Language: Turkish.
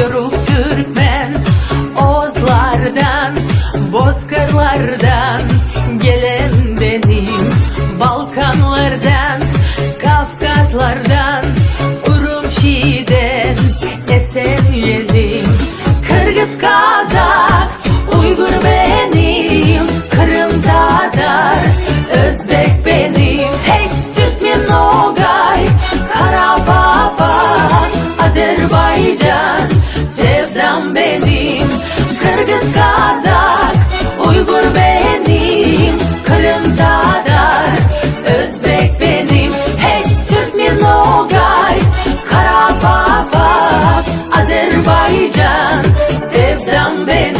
Yoruk Türkmen Ozlardan Bozkırlardan Gelen benim Balkanlardan Kafkaslardan Urumçi'den Esen yedim. Kırgız Kazak Uygur benim Kırım Tatar Özbek benim. Hey Türkmen Nogay Karababa Azerbaycan. Sevdam beni.